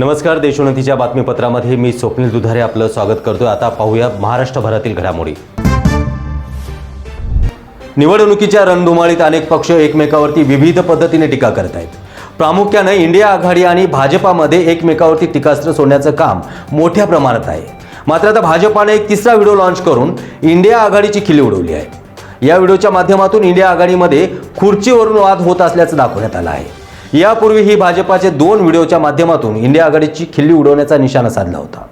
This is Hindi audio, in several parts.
नमस्कार देशोन्नतीच्या बातमीपत्रामध्ये मी स्वप्नील दुधारे आपलं स्वागत करतोय. आता पाहूया महाराष्ट्रभरातील घडामोडी. निवडणुकीच्या रणधुमाळीत अनेक पक्ष एकमेकावरती विविध पद्धतीने टीका करत आहेत प्रामुख्याने इंडिया आघाडी आणि भाजपामध्ये एकमेकावरती टीकास्त्र सोडण्याचं काम मोठ्या प्रमाणात आहे. मात्र आता भाजपाने एक तिसरा व्हिडिओ लॉन्च करून इंडिया आघाडीची खिल्ली उडवली आहे. या व्हिडिओच्या माध्यमातून इंडिया आघाडीमध्ये खुर्चीवरून वाद होत असल्याचं दाखवण्यात आलं आहे. यापूर्वी ही भाजपाचे दोन व्हिडिओच्या माध्यमातून इंडिया आघाडीची खिल्ली उडवण्याचा निशाणा साधला होता.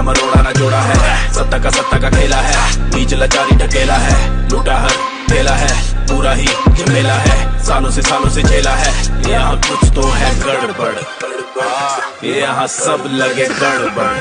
मरोड़ा ना जोड़ा है। सत्ता का सत्ता का खेला है बीच लाचारी ढकेला है। लूटा हर खेला है, पूरा ही झमेला है। सालों से सालों से झेला है, यहाँ कुछ तो है गड़बड़। यहाँ सब लगे गड़बड़।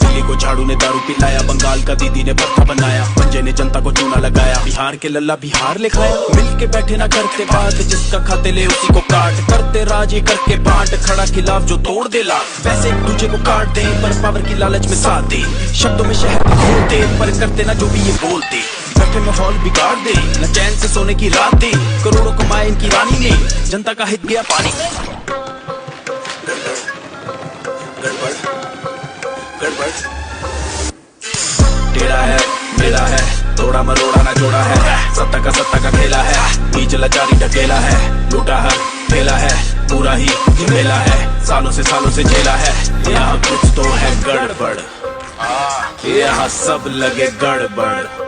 दिल्ली को झाड़ू ने दारू पिलाया, बंगाल का दीदी ने भत्ता बनाया, पंजे ने जनता को चूना लगाया, बिहार के लल्ला बिहार लिखाया मिल के बैठे ना करते बात, जिसका खाते ले उसी को काट, करते राज ये करके बांट, खड़ा खिलाफ जो तोड़ दे ला वैसे एक दूजे को काट दे, पर पावर की लालच में साथ दे, शब्दों में शहर को खोल दे, पर करते ना जो भी ये बोलते माहौल बिगाड़ दे, न चैन से सोने की रात दे, करोड़ों कमाए इनकी रानी ने जनता का हित गया पानी। गड़बड़। गड़बड़। टेढ़ा है मेरा है थोड़ा मरोड़ा ना जोड़ा है। सत्ता का सत्ता का खेला है बीच लाचारी ढकेला है। लूटा हर खेला है पूरा ही झमेला है। सालों से सालों से झेला है यहाँ कुछ तो है गड़बड़। यहाँ सब लगे गड़बड़।